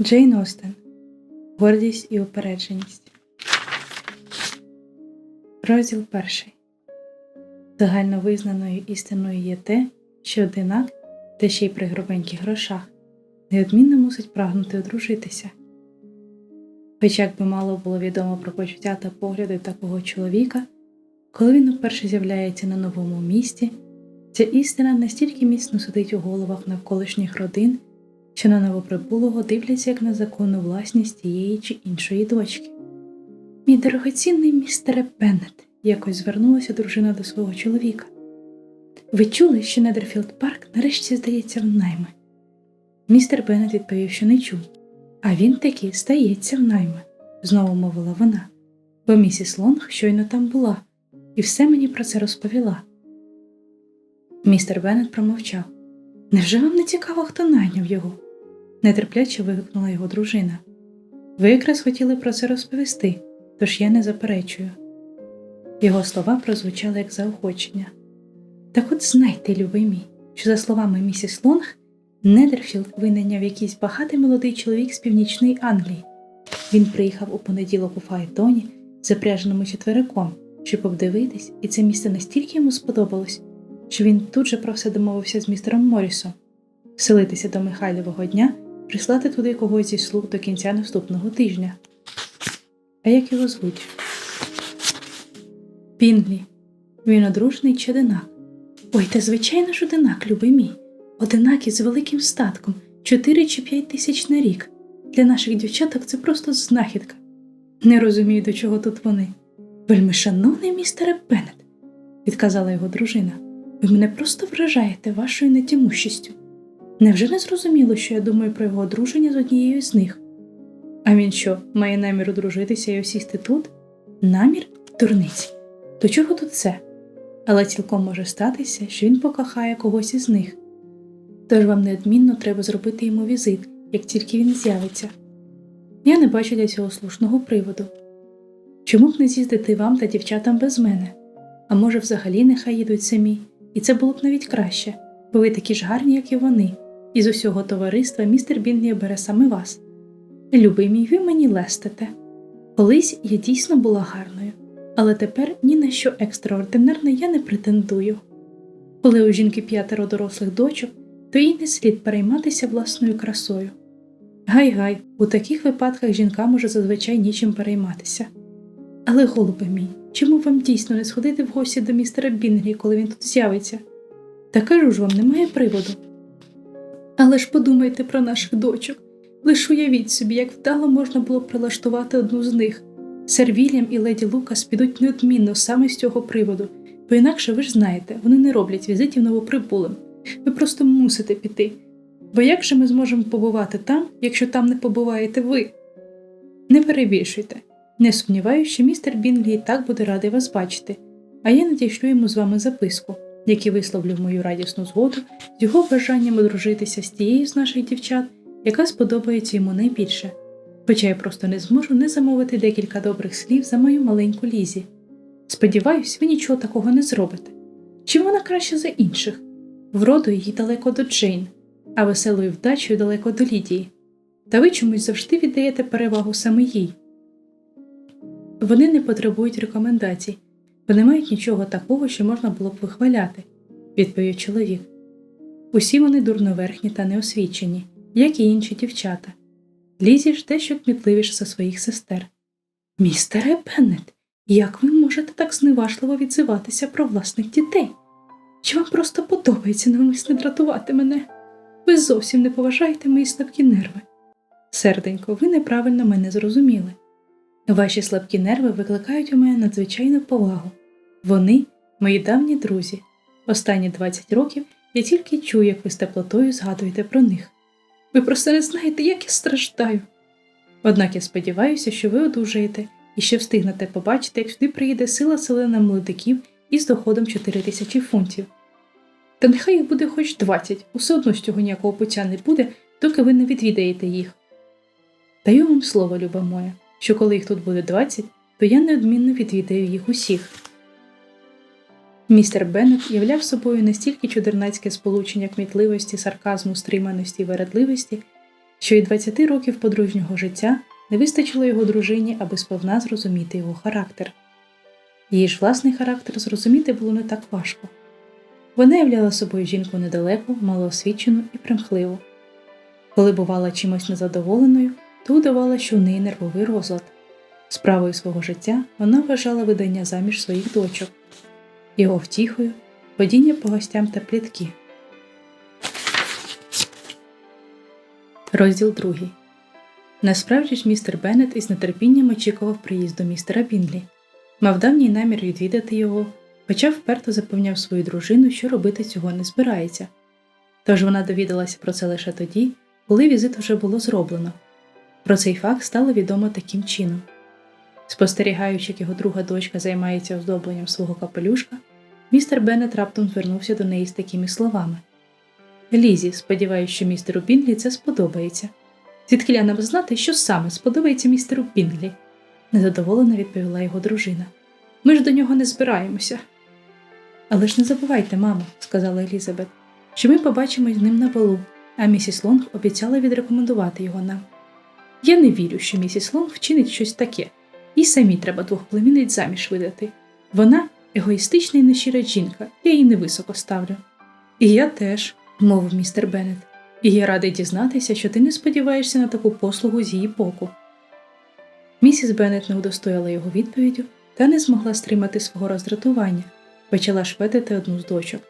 Джейн Остен Гордість і упередженість. Розділ перший. Загально визнаною істиною є те, що одинак, та ще й при грубеньких грошах, неодмінно мусить прагнути одружитися. Хоч як би мало було відомо про почуття та погляди такого чоловіка, коли він уперше з'являється на новому місті, ця істина настільки міцно сидить у головах навколишніх родин, що на новоприбулого дивляться як на законну власність тієї чи іншої дочки. Мій дорогоцінний містере Беннет, якось звернулася дружина до свого чоловіка. Ви чули, що Недерфілд Парк нарешті здається в найми? Містер Беннет відповів, що не чув. А він таки стається в найми, знову мовила вона, бо місіс Лонг щойно там була, і все мені про це розповіла. Містер Беннет промовчав. Невже вам не цікаво, хто найняв його? Нетерпляче вигукнула його дружина. Ви якраз хотіли про це розповісти, тож я не заперечую. Його слова прозвучали як заохочення. Так от знайте, любий мій, що, за словами місіс Лонг, Недерфілд винайняв якийсь багатий молодий чоловік з північної Англії. Він приїхав у понеділок у Фаетоні, запряженому четвериком, щоб обдивитись, і це місце настільки йому сподобалось, що він тут же про все домовився з містером Моррісом вселитися до Михайлового дня, прислати туди когось зі слуг до кінця наступного тижня. А як його звуть? Пінглі. Він одружений чи одинак? Ой, та звичайно ж одинак, любий мій. Одинак із великим статком 4 чи 5 тисяч на рік. Для наших дівчаток це просто знахідка. Не розумію, до чого тут вони. Вельми шановний містере Беннет, відказала його дружина. Ви мене просто вражаєте вашою нетямущістю. Невже не зрозуміло, що я думаю про його одруження з однією з них? А він що, має намір одружитися і осісти тут? Намір дурниць. До чого тут це? Але цілком може статися, що він покохає когось із них. Тож вам неодмінно треба зробити йому візит, як тільки він з'явиться. Я не бачу для цього слушного приводу. Чому б не з'їздити вам та дівчатам без мене? А може, взагалі нехай їдуть самі, і це було б навіть краще, бо ви такі ж гарні, як і вони, і з усього товариства містер Бінглі бере саме вас. Любий мій, ви мені лестите. Колись я дійсно була гарною, але тепер ні на що екстраординарне я не претендую. Коли у жінки п'ятеро дорослих дочок, то їй не слід перейматися власною красою. Гай-гай, у таких випадках жінкам уже зазвичай нічим перейматися. Але, голубе мій, чому вам дійсно не сходити в гості до містера Бінглі, коли він тут з'явиться? Та кажу ж вам, немає приводу. Але ж подумайте про наших дочок. Лиш уявіть собі, як вдало можна було прилаштувати одну з них. Сер Вільям і леді Лукас підуть неодмінно саме з цього приводу, бо інакше ви ж знаєте, вони не роблять візитів новоприбулим. Ви просто мусите піти. Бо як же ми зможемо побувати там, якщо там не побуваєте ви? Не перебільшуйте. Не сумніваюся, що містер Бінглі і так буде радий вас бачити, а я надішлю йому з вами записку, в якій висловлю мою радісну згоду з його бажанням одружитися з тією з наших дівчат, яка сподобається йому найбільше. Хоча я просто не зможу не замовити декілька добрих слів за мою маленьку лізі. Сподіваюсь, ви нічого такого не зробите. Чи вона краще за інших? Вроду її далеко до Джейн, а веселою вдачею далеко до Лідії. Та ви чомусь завжди віддаєте перевагу саме їй. Вони не потребують рекомендацій, бо не мають нічого такого, що можна було б вихваляти, відповів чоловік. Усі вони дурноверхні та неосвічені, як і інші дівчата. Лізі ж дещо кмітливіше за своїх сестер. Містере Беннет, як ви можете так зневажливо відзиватися про власних дітей? Чи вам просто подобається навмисне дратувати мене? Ви зовсім не поважаєте мої слабкі нерви. Серденько, ви неправильно мене зрозуміли. Ваші слабкі нерви викликають у мене надзвичайну повагу. Вони мої давні друзі. Останні 20 років я тільки чую, як ви з теплотою згадуєте про них. Ви просто не знаєте, як я страждаю. Однак я сподіваюся, що ви одужаєте і ще встигнете побачити, як сюди приїде сила селена молодиків із доходом 4 тисячі фунтів. Та нехай їх буде хоч 20, усе одно з цього ніякого пуття не буде, доки ви не відвідаєте їх. Даю вам слово, люба моя, що коли їх тут буде 20, то я неодмінно відвідаю їх усіх. Містер Беннет являв собою настільки чудернацьке сполучення кмітливості, сарказму, стриманості і вередливості, що і 20 років подружнього життя не вистачило його дружині, аби сповна зрозуміти його характер. Її ж власний характер зрозуміти було не так важко. Вона являла собою жінку недалеку, малоосвічену і примхливу. Коли бувала чимось незадоволеною, то удавала, що в неї нервовий розлад. Справою свого життя вона вважала видання заміж своїх дочок, його втіхою, ходіння по гостям та плітки. Розділ другий. Насправді ж містер Беннет із нетерпінням очікував приїзду містера Бінлі. Мав давній намір відвідати його, хоча вперто запевняв свою дружину, що робити цього не збирається. Тож вона довідалася про це лише тоді, коли візит вже було зроблено. Про цей факт стало відомо таким чином. Спостерігаючи, як його друга дочка займається оздобленням свого капелюшка, містер Беннет раптом звернувся до неї з такими словами: Лізі, сподіваюся, що містеру Бінглі це сподобається. Звідки нам знати, що саме сподобається містеру Бінглі? незадоволено відповіла його дружина. Ми ж до нього не збираємося. Але ж не забувайте, мамо, сказала Елізабет, що ми побачимось з ним на балу, а місіс Лонг обіцяла відрекомендувати його нам. Я не вірю, що місіс Лонг вчинить щось таке, і самі треба двох племінниць заміж видати. Вона егоїстична і нещира жінка, я її невисоко ставлю. І я теж, мовив містер Беннет, і я радий дізнатися, що ти не сподіваєшся на таку послугу з її боку. Місіс Беннет не удостояла його відповіддю та не змогла стримати свого роздратування, почала шведити одну з дочок.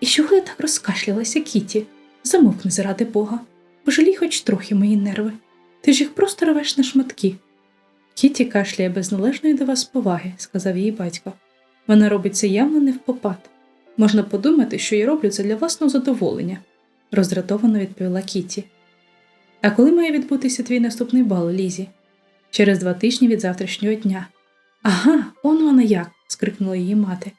І чого ти так розкашлялася, Кіті? Замовкни заради Бога, пожалій хоч трохи мої нерви. Ти ж їх просто рвеш на шматки. Кіті кашляє без належної до вас поваги, сказав її батько. Вона робить це явно не в попад. Можна подумати, що я роблю це для власного задоволення, роздратовано відповіла Кіті. А коли має відбутися твій наступний бал, Лізі? Через два тижні від завтрашнього дня. Ага, он вона як. скрикнула її мати.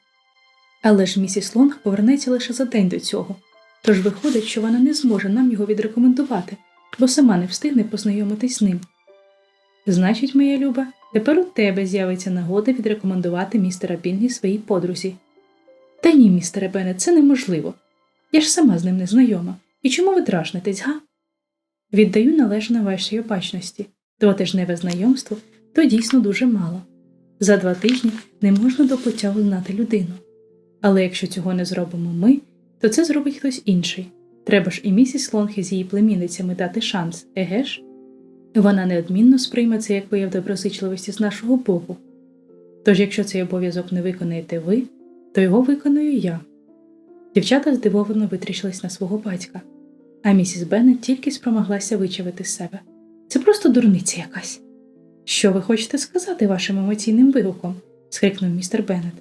Але ж місіс Лонг повернеться лише за день до цього, тож виходить, що вона не зможе нам його відрекомендувати, бо сама не встигне познайомитись з ним. Значить, моя люба, тепер у тебе з'явиться нагода відрекомендувати містера Бінглі своїй подрузі. Та ні, містере Беннет, це неможливо. Я ж сама з ним не знайома. І чому ви дражнитесь, га? Віддаю належне вашій опачності. Двотижневе знайомство то дійсно дуже мало. За два тижні не можна до пуття узнати людину. Але якщо цього не зробимо ми, то це зробить хтось інший. Треба ж і місіс Лонг із її племінницями дати шанс, еге ж? Вона неодмінно сприйме це як вияв доброзичливості з нашого боку. Тож, якщо цей обов'язок не виконаєте ви, то його виконую я. Дівчата здивовано витріщились на свого батька, а місіс Беннет тільки спромоглася вичавити з себе. Це просто дурниця якась. Що ви хочете сказати вашим емоційним вигуком? скрикнув містер Беннет.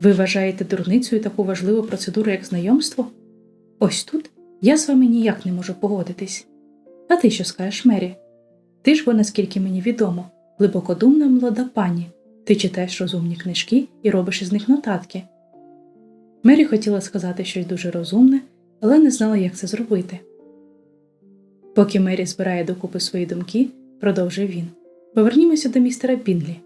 Ви вважаєте дурницею таку важливу процедуру, як знайомство? Ось тут я з вами ніяк не можу погодитись. А ти що скажеш, Мері? Ти ж бо, наскільки мені відомо, глибокодумна молода пані. Ти читаєш розумні книжки і робиш із них нотатки. Мері хотіла сказати щось дуже розумне, але не знала, як це зробити. Поки Мері збирає докупи свої думки, продовжив він. Повернімося до містера Бінглі.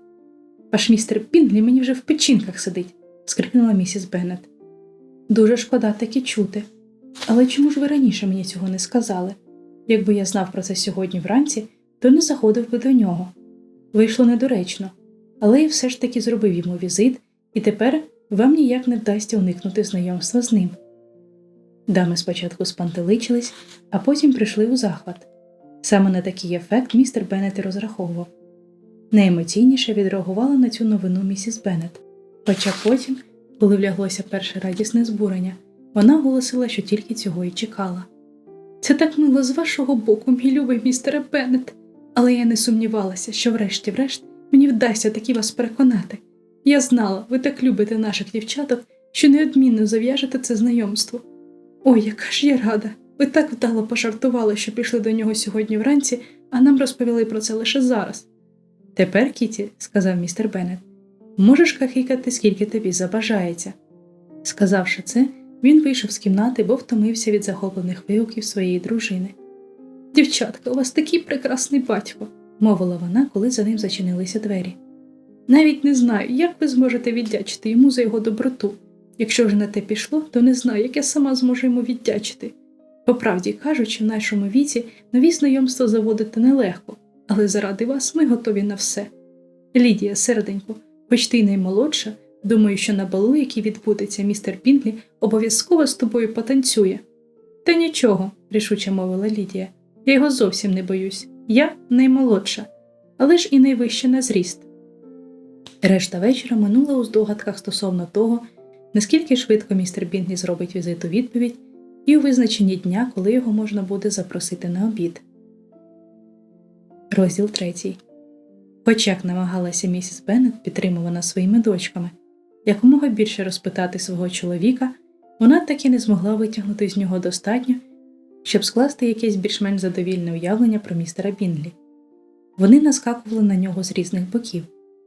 Ваш містер Бінглі мені вже в печінках сидить, скрикнула місіс Беннет. Дуже шкода таке чути. Але чому ж ви раніше мені цього не сказали? Якби я знав про це сьогодні вранці, то не заходив би до нього. Вийшло недоречно, але я все ж таки зробив йому візит, і тепер вам ніяк не вдасться уникнути знайомства з ним. Дами спочатку спантеличились, а потім прийшли у захват. Саме на такий ефект містер Беннет і розраховував. Найемоційніше відреагувала на цю новину місіс Беннет. Хоча потім, коли вляглося перше радісне збурення, вона оголосила, що тільки цього і чекала. Це так мило з вашого боку, мій любий містере Беннет, але я не сумнівалася, що врешті-врешт мені вдасться таки вас переконати. Я знала, ви так любите наших дівчаток, що неодмінно зав'яжете це знайомство. Ой, яка ж я рада! Ви так вдало пожартували, що пішли до нього сьогодні вранці, а нам розповіли про це лише зараз. Тепер, Кіті, сказав містер Беннет, можеш кахикати, скільки тобі забажається. Сказавши це, він вийшов з кімнати, бо втомився від захоплених вигуків своєї дружини. Дівчатка, у вас такий прекрасний батько, мовила вона, коли за ним зачинилися двері. Навіть не знаю, як ви зможете віддячити йому за його доброту. Якщо вже на те пішло, то не знаю, як я сама зможу йому віддячити. По правді кажучи, в нашому віці нові знайомства заводити нелегко, але заради вас ми готові на все. Лідія, серденько, хоч ти й наймолодша, думаю, що на балу, який відбудеться містер Пінглі, обов'язково з тобою потанцює. Та нічого, рішуче мовила Лідія. Я його зовсім не боюсь. Я наймолодша, але ж і найвища на зріст. Решта вечора минула у здогадках стосовно того, наскільки швидко містер Бінглі зробить візит у відповідь, і у визначенні дня, коли його можна буде запросити на обід. Розділ третій. Хоч як намагалася місіс Беннет, підтримувана своїми дочками, якомога більше розпитати свого чоловіка, вона так і не змогла витягнути з нього достатньо, щоб скласти якесь більш-менш задовільне уявлення про містера Бінглі. Вони наскакували на нього з різних боків,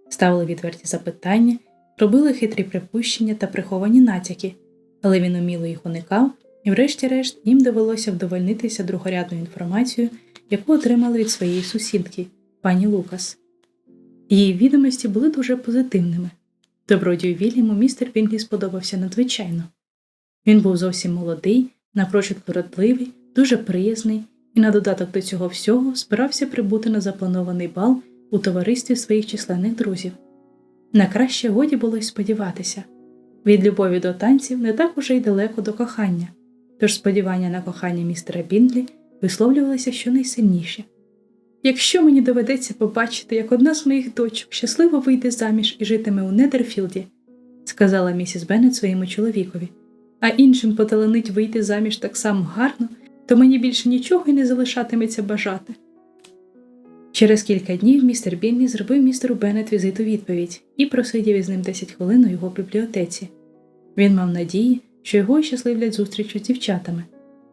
ставили відверті запитання, робили хитрі припущення та приховані натяки, але він уміло їх уникав, і, врешті-решт, їм довелося вдовольнитися другорядною інформацією, яку отримали від своєї сусідки, пані Лукас. Її відомості були дуже позитивними. Добродію Вільяму містер Пінглі сподобався надзвичайно. Він був зовсім молодий, напрочуд породливий, дуже приязний і на додаток до цього всього збирався прибути на запланований бал у товаристві своїх численних друзів. На краще годі було й сподіватися від любові до танців не так уже й далеко до кохання, тож сподівання на кохання містера Бінглі висловлювалися щонайсильніше. Якщо мені доведеться побачити, як одна з моїх дочок щасливо вийде заміж і житиме у Недерфілді, сказала місіс Беннет своєму чоловікові, а іншим поталенить вийти заміж так само гарно, то мені більше нічого й не залишатиметься бажати. Через кілька днів містер Бінлі зробив містеру Беннет візит у відповідь і просидів із ним 10 хвилин у його бібліотеці. Він мав надії, що його щасливлять зустрічу з дівчатами,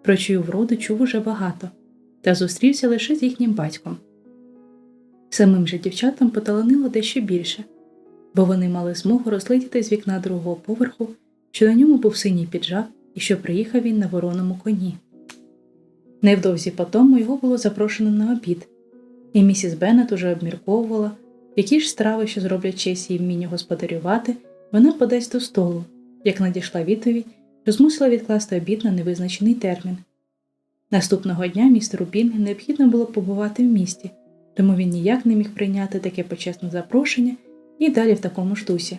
про чию вроду чув уже багато, та зустрівся лише з їхнім батьком. Самим же дівчатам поталанило дещо більше, бо вони мали змогу розглядіти з вікна другого поверху, що на ньому був синій піджак і що приїхав він на вороному коні. Невдовзі по тому його було запрошено на обід, і місіс Беннет уже обмірковувала, які ж страви, що зроблять честь її вмінню господарювати, вона подасть до столу, як надійшла відповідь, що змусила відкласти обід на невизначений термін. Наступного дня містеру Бінгі необхідно було побувати в місті, тому він ніяк не міг прийняти таке почесне запрошення і далі в такому ж дусі.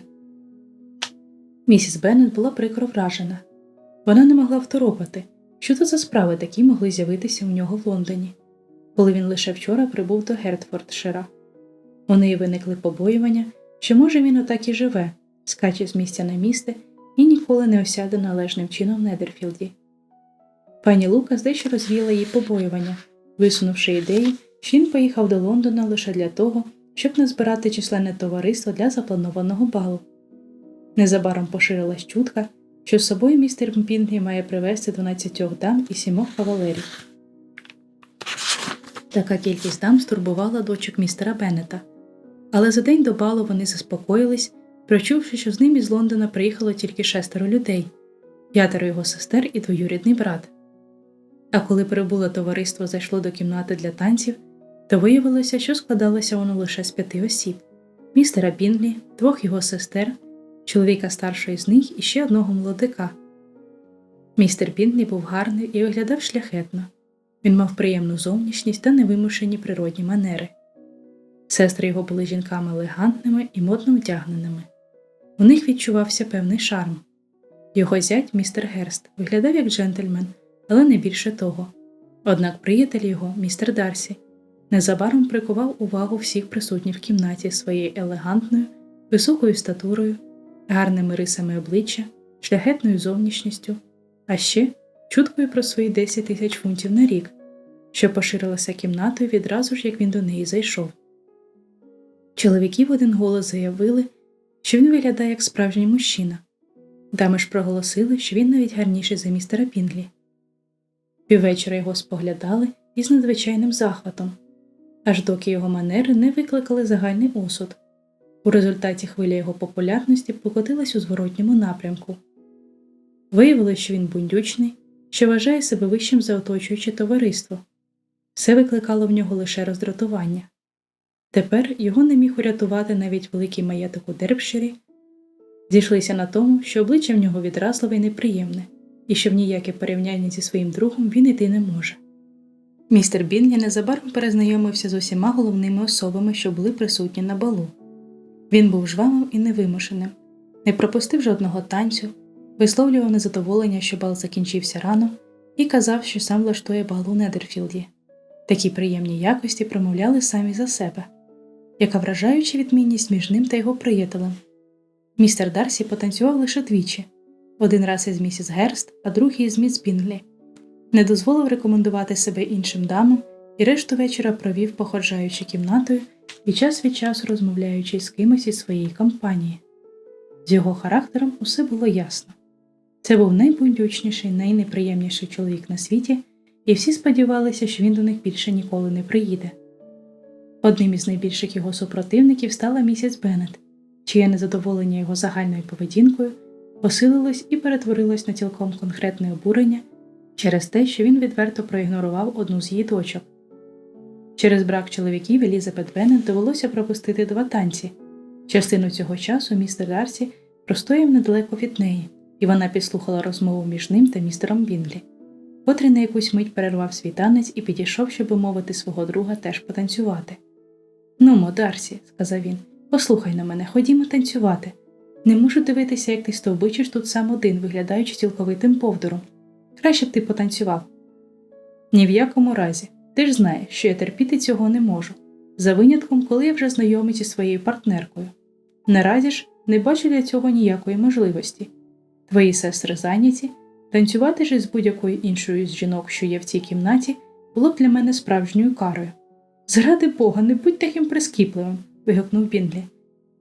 Місіс Беннет була прикро вражена. Вона не могла второпати, що то за справи такі могли з'явитися у нього в Лондоні, коли він лише вчора прибув до Гертфордшира. У неї виникли побоювання, що, може, він отак і живе, скаче з місця на місце і ніколи не осяде належним чином в Недерфілді. Пані Лукас дещо розвіяла її побоювання, висунувши ідею, що він поїхав до Лондона лише для того, щоб назбирати численне товариство для запланованого балу. Незабаром поширилась чутка, що з собою містер Пінглі має привезти 12 дам і сімох кавалерів. Така кількість дам стурбувала дочок містера Беннета, але за день до балу вони заспокоїлись, прочувши, що з ним із Лондона приїхало тільки шестеро людей п'ятеро його сестер і двоюрідний брат. А коли прибуле товариство зайшло до кімнати для танців, то виявилося, що складалося воно лише з п'яти осіб містера Бінглі, двох його сестер, чоловіка старшої з них і ще одного молодика. Містер Бінглі був гарний і виглядав шляхетно. Він мав приємну зовнішність та невимушені природні манери. Сестри його були жінками елегантними і модно вдягненими. У них відчувався певний шарм. Його зять, містер Герст, виглядав як джентльмен, але не більше того. Однак приятель його, містер Дарсі, незабаром прикував увагу всіх присутніх в кімнаті своєю елегантною, високою статурою, гарними рисами обличчя, шляхетною зовнішністю, а ще чуткою про свої 10 тисяч фунтів на рік, що поширилася кімнатою відразу ж, як він до неї зайшов. Чоловіки в один голос заявили, що він виглядає як справжній мужчина. Дами ж проголосили, що він навіть гарніший за містера Пінглі. Піввечора його споглядали із надзвичайним захватом, аж доки його манери не викликали загальний осуд. У результаті хвиля його популярності покотилась у зворотньому напрямку. Виявилось, що він бундючний, що вважає себе вищим за оточуюче товариство. Все викликало в нього лише роздратування. Тепер його не міг урятувати навіть великий маєток у Дербширі. Зійшлися на тому, що обличчя в нього відразливе й неприємне, і що в ніяке порівняння зі своїм другом він іти не може. Містер Бінлі незабаром перезнайомився з усіма головними особами, що були присутні на балу. Він був жвавим і невимушеним, не пропустив жодного танцю, висловлював незадоволення, що бал закінчився рано, і казав, що сам влаштує бал у Недерфілді. Такі приємні якості промовляли самі за себе, яка вражаюча відмінність між ним та його приятелем. Містер Дарсі потанцював лише двічі один раз із місіс Герст, а другий із міс Бінглі. Не дозволив рекомендувати себе іншим дамам і решту вечора провів, походжаючи кімнатою і час від часу розмовляючи з кимось із своєї компанії. З його характером усе було ясно. Це був найбундючніший, найнеприємніший чоловік на світі, і всі сподівалися, що він до них більше ніколи не приїде. Одним із найбільших його супротивників стала місіс Беннет, чиє незадоволення його загальною поведінкою посилилось і перетворилось на цілком конкретне обурення через те, що він відверто проігнорував одну з її дочок. Через брак чоловіків Елізабет Беннет довелося пропустити два танці. Частину цього часу містер Дарсі простояв недалеко від неї, і вона підслухала розмову між ним та містером Бінглі, котрий на якусь мить перервав свій танець і підійшов, щоб мовити свого друга теж потанцювати. Нумо, Дарсі, сказав він, послухай на мене, ходімо танцювати. Не можу дивитися, як ти стовбичиш тут сам один, виглядаючи цілковитим повдором. Краще б ти потанцював. Ні в якому разі. Ти ж знаєш, що я терпіти цього не можу, за винятком, коли я вже знайомий зі своєю партнеркою. Наразі ж не бачу для цього ніякої можливості. Твої сестри зайняті, танцювати ж із будь-якою іншою з жінок, що є в цій кімнаті, було б для мене справжньою карою. Заради Бога, не будь таким прискіпливим, вигукнув Бінглі.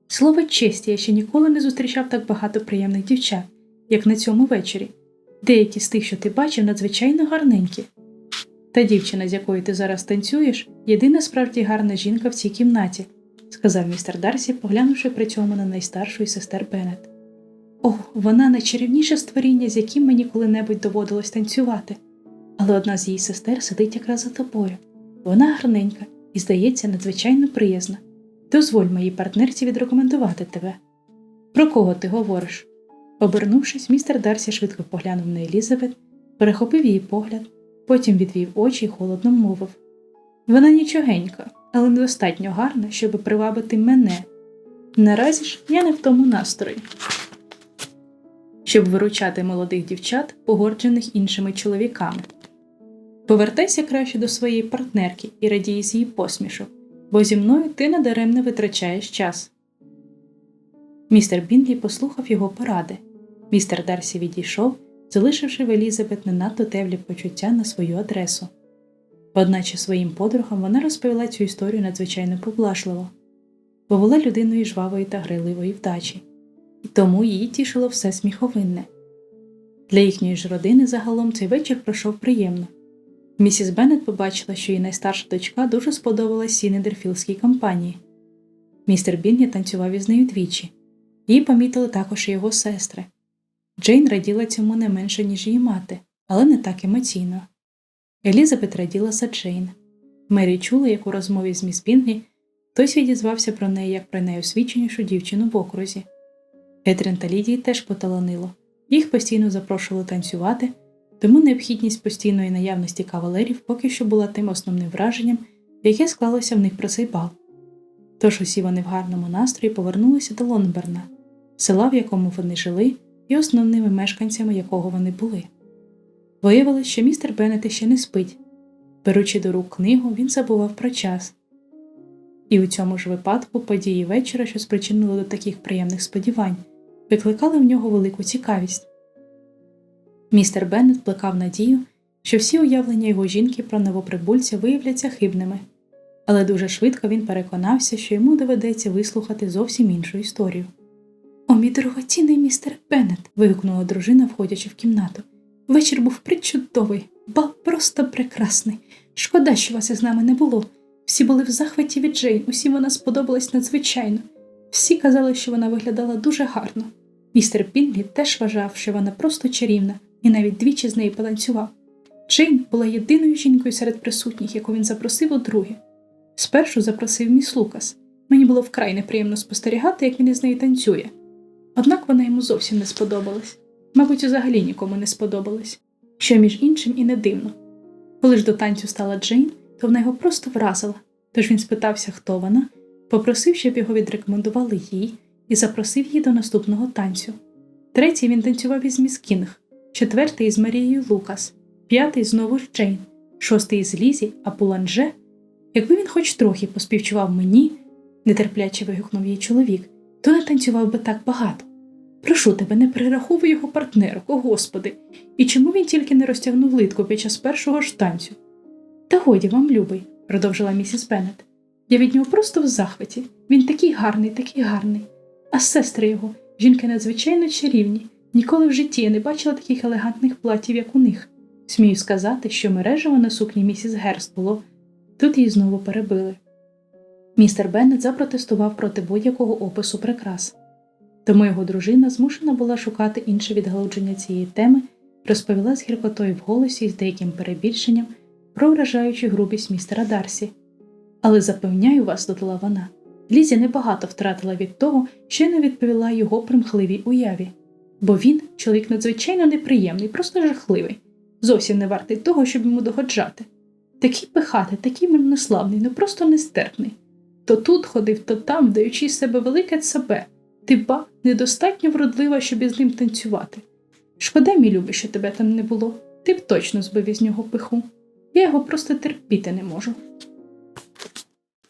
Слово честі, я ще ніколи не зустрічав так багато приємних дівчат, як на цьому вечорі. Деякі з тих, що ти бачив, надзвичайно гарненькі. Та дівчина, з якою ти зараз танцюєш, єдина справді гарна жінка в цій кімнаті, сказав містер Дарсі, поглянувши при цьому на найстаршу із сестер Беннет. О, вона найчарівніше створіння, з яким мені коли-небудь доводилось танцювати. Але одна з її сестер сидить якраз за тобою. Вона гарненька і, здається, надзвичайно приязна. Дозволь моїй партнерці відрекомендувати тебе. Про кого ти говориш? Обернувшись, містер Дарсі швидко поглянув на Елізабет, перехопив її погляд, потім відвів очі і холодно мовив Вона нічогенька, але недостатньо гарна, щоб привабити мене. Наразі ж я не в тому настрої. Щоб виручати молодих дівчат, погоджених іншими чоловіками. Повертайся краще до своєї партнерки і радій з її посмішок, бо зі мною ти надаремно витрачаєш час. Містер Бінглі послухав його поради. Містер Дарсі відійшов, залишивши в Елізабет не надто теплі почуття на свою адресу. Одначе своїм подругам вона розповіла цю історію надзвичайно поблажливо, бо була людиною жвавої та гриливої вдачі, і тому її тішило все сміховинне. Для їхньої ж родини загалом цей вечір пройшов приємно. Місіс Беннет побачила, що її найстарша дочка дуже сподобалась Сінедерфілдській компанії. Містер Бінні танцював із нею двічі. Її помітили також і його сестри. Джейн раділа цьому не менше, ніж її мати, але не так емоційно. Елізабет раділа за Джейн. Мері чула, як у розмові з міс Бінглі хтось відізвався про неї як про найосвіченішу дівчину в окрузі. Етрін та Лідії теж поталанило, їх постійно запрошували танцювати, тому необхідність постійної наявності кавалерів поки що була тим основним враженням, яке склалося в них про цей бал. Тож усі вони в гарному настрої повернулися до Лонберна, села, в якому вони жили, і основними мешканцями якого вони були. Виявилось, що містер Беннет ще не спить. Беручи до рук книгу, він забував про час. І у цьому ж випадку події вечора, що спричинили до таких приємних сподівань, викликали в нього велику цікавість. Містер Беннет плекав надію, що всі уявлення його жінки про новоприбульця виявляться хибними, але дуже швидко він переконався, що йому доведеться вислухати зовсім іншу історію. О, мій дорогоцінний містер Беннет. вигукнула дружина, входячи в кімнату. Вечір був причудовий, бал просто прекрасний. Шкода, що вас із нами не було. Всі були в захваті від Джейн, усім вона сподобалась надзвичайно. Всі казали, що вона виглядала дуже гарно. Містер Пінлі теж вважав, що вона просто чарівна, і навіть двічі з нею потанцював. Джейн була єдиною жінкою серед присутніх, яку він запросив удруге. Спершу запросив міс Лукас. Мені було вкрай неприємно спостерігати, як він із нею танцює. Однак вона йому зовсім не сподобалась. мабуть, взагалі нікому не сподобались, що між іншим і не дивно. Коли ж до танцю стала Джейн, то вона його просто вразила, тож він спитався, хто вона, попросив, щоб його відрекомендували їй, і запросив її до наступного танцю. Третій він танцював із міс Кінг, четвертий із Марією Лукас, п'ятий знову з Джейн, шостий із Лізі, а Пуланже. Якби він хоч трохи поспівчував мені, нетерпляче вигукнув їй чоловік, то не танцював би так багато. Прошу тебе, не перераховуй його партнерок, о господи, і чому він тільки не розтягнув литку під час першого ж танцю? Та годі вам, любий, продовжила місіс Беннет. Я від нього просто в захваті. Він такий гарний, такий гарний. А сестри його, жінки надзвичайно чарівні. Ніколи в житті я не бачила таких елегантних платів, як у них. Смію сказати, що мережево на сукні місіс Герст було. Тут її знову перебили. Містер Беннет запротестував проти будь-якого опису прикрас. Тому його дружина змушена була шукати інше відгалудження цієї теми, розповіла з гіркотою в голосі і з деяким перебільшенням про вражаючу грубість містера Дарсі. Але запевняю вас, додала вона, Лізі небагато втратила від того, що не відповіла його примхливій уяві, бо він чоловік надзвичайно неприємний, просто жахливий, зовсім не вартий того, щоб йому догоджати. Такий пихатий, такий марнославний, ну просто нестерпний. То тут ходив, то там, вдаючи з себе велике цабе. Ти ба недостатньо вродлива, щоб із ним танцювати. Шкода, мій любий, що тебе там не було. Ти б точно збив із нього пиху. Я його просто терпіти не можу.